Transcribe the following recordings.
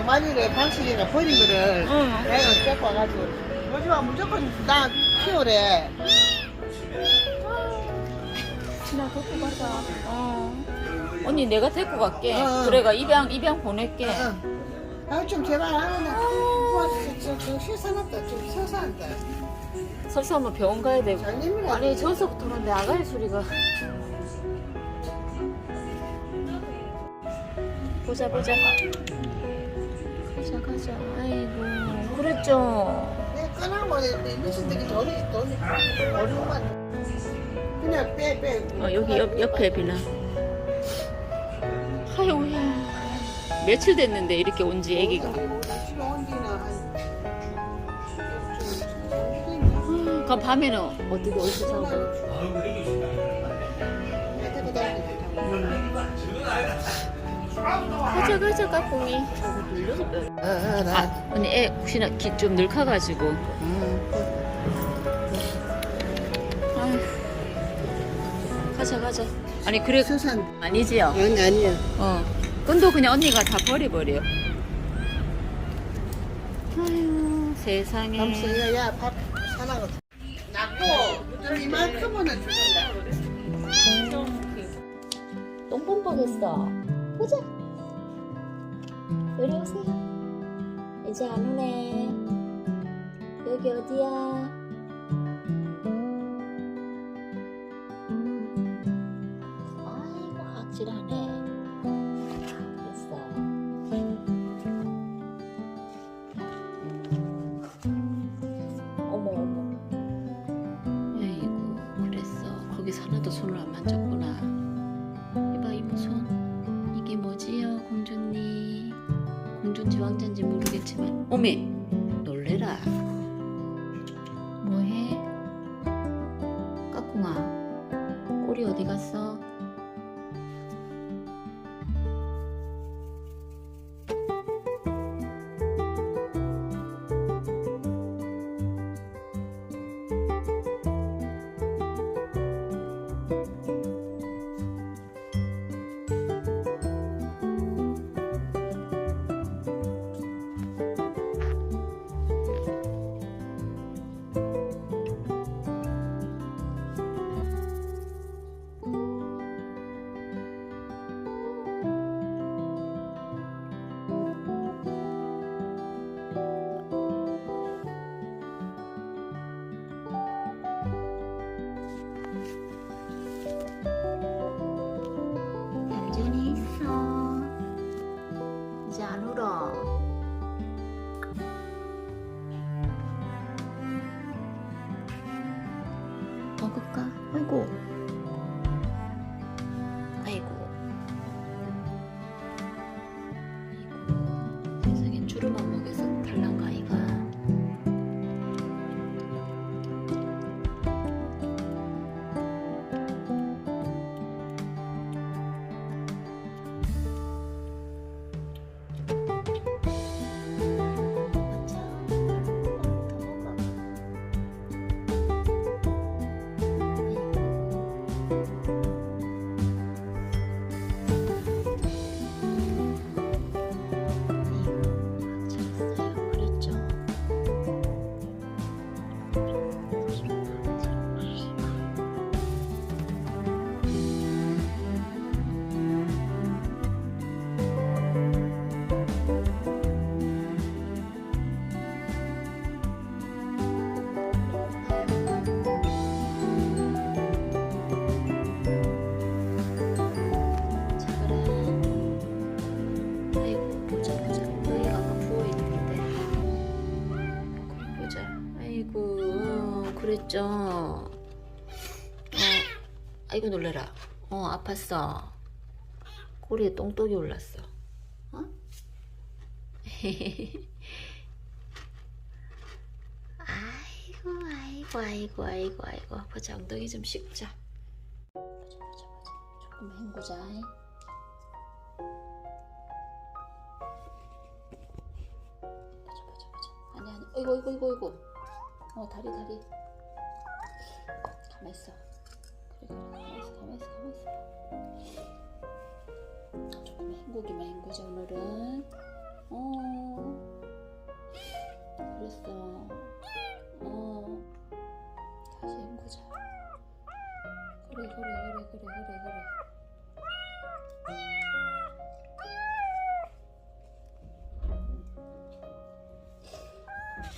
두 마리를 방식이가 버린 거를 응. 내가 데리고 와가지고 요즘은 무조건 나 키우래. 진아 데리고 가자. 어. 언니 내가 데리고 갈게. 어. 그래가 입양 입양 보낼게. 아, 좀 제발 하나. 와, 저, 저, 실사났다. 좀 서사한다. 설사하면 병원 가야 되고. 장님이라. 아니 저서부터는 내 아가의 소리가. 보자 보자. 가자 가자. 아이고 그랬죠. 내가 끊어고 미친 놈이 돈이, 돈이, 어려우만. 그냥 빼, 빼. 어, 여기 옆, 옆에 비나. 아유, 며칠 됐는데 이렇게 온 지 애기가. 집에 온 지는 한. 아, 그럼 밤에는 어떻게 어디서 자고? 데리고 저거 어, 나. 아, 언니 애 혹시나 기 좀 늙어가지고. 음. 아휴. 가자 가자. 아니 그래 서산. 아니지요? 아니, 아니야. 어. 끈도 그냥 언니가 다 버려버려. 아유 세상에. 감수야, 야, 밥 사나가. 낳고, 저 이만큼은 죽는다. 똥범벅했어. 보자. 이리 오세요. 이제 안 오네. 여기 어디야? 어메 놀래라 아이고 어, 그랬죠. 어 아이고 놀래라. 어 아팠어. 꼬리에 똥똥이 올랐어. 어? 아이고 아이고 아이고 아이고 아이고. 보자 엉덩이 좀 씹자. 보자 보자 보자 조금 헹구자. 보자 보자 보자 아니 아니 어이구 어이구 어이구 어 다리 다리 가만 있어 그래 그래 가만 있어 가만 있어 가만 있어 조금 헹구기만 헹구자 오늘은 어. 그랬어. 어. 다시 헹구자. 그래, 그래, 그래, 그래, 그래, 그래.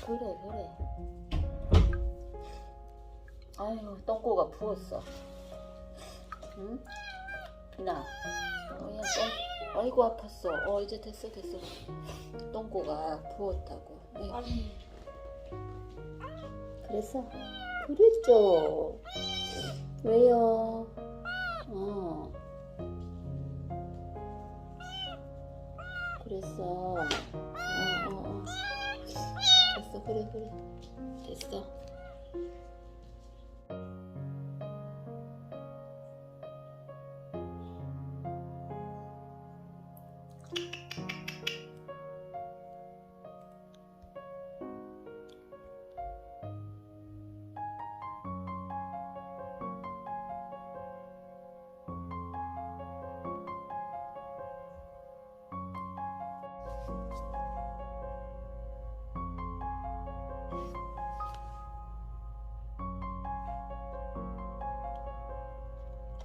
그래, 그래. 아유, 똥꼬가 부었어. 응? 비나. 어야, 똥. 아이고, 아팠어. 어, 이제 됐어, 됐어. 똥꼬가 부었다고. 네. 아니 그래서 그랬죠. 왜요? 어. 그랬어. 어, 어, 어. 됐어, 그래, 그래. 됐어.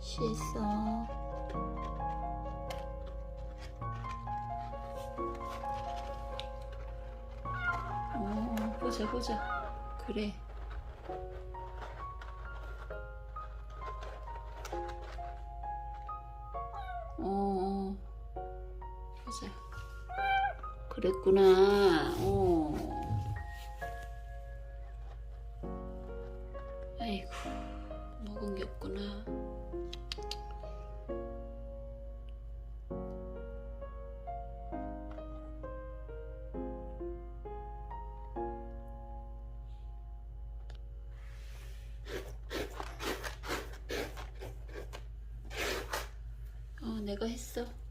씻어. 어, 보자, 보자. 그래. 어, 보자. 그랬구나. 어. 아이고, 먹은 게 없구나. 어, 내가 했어.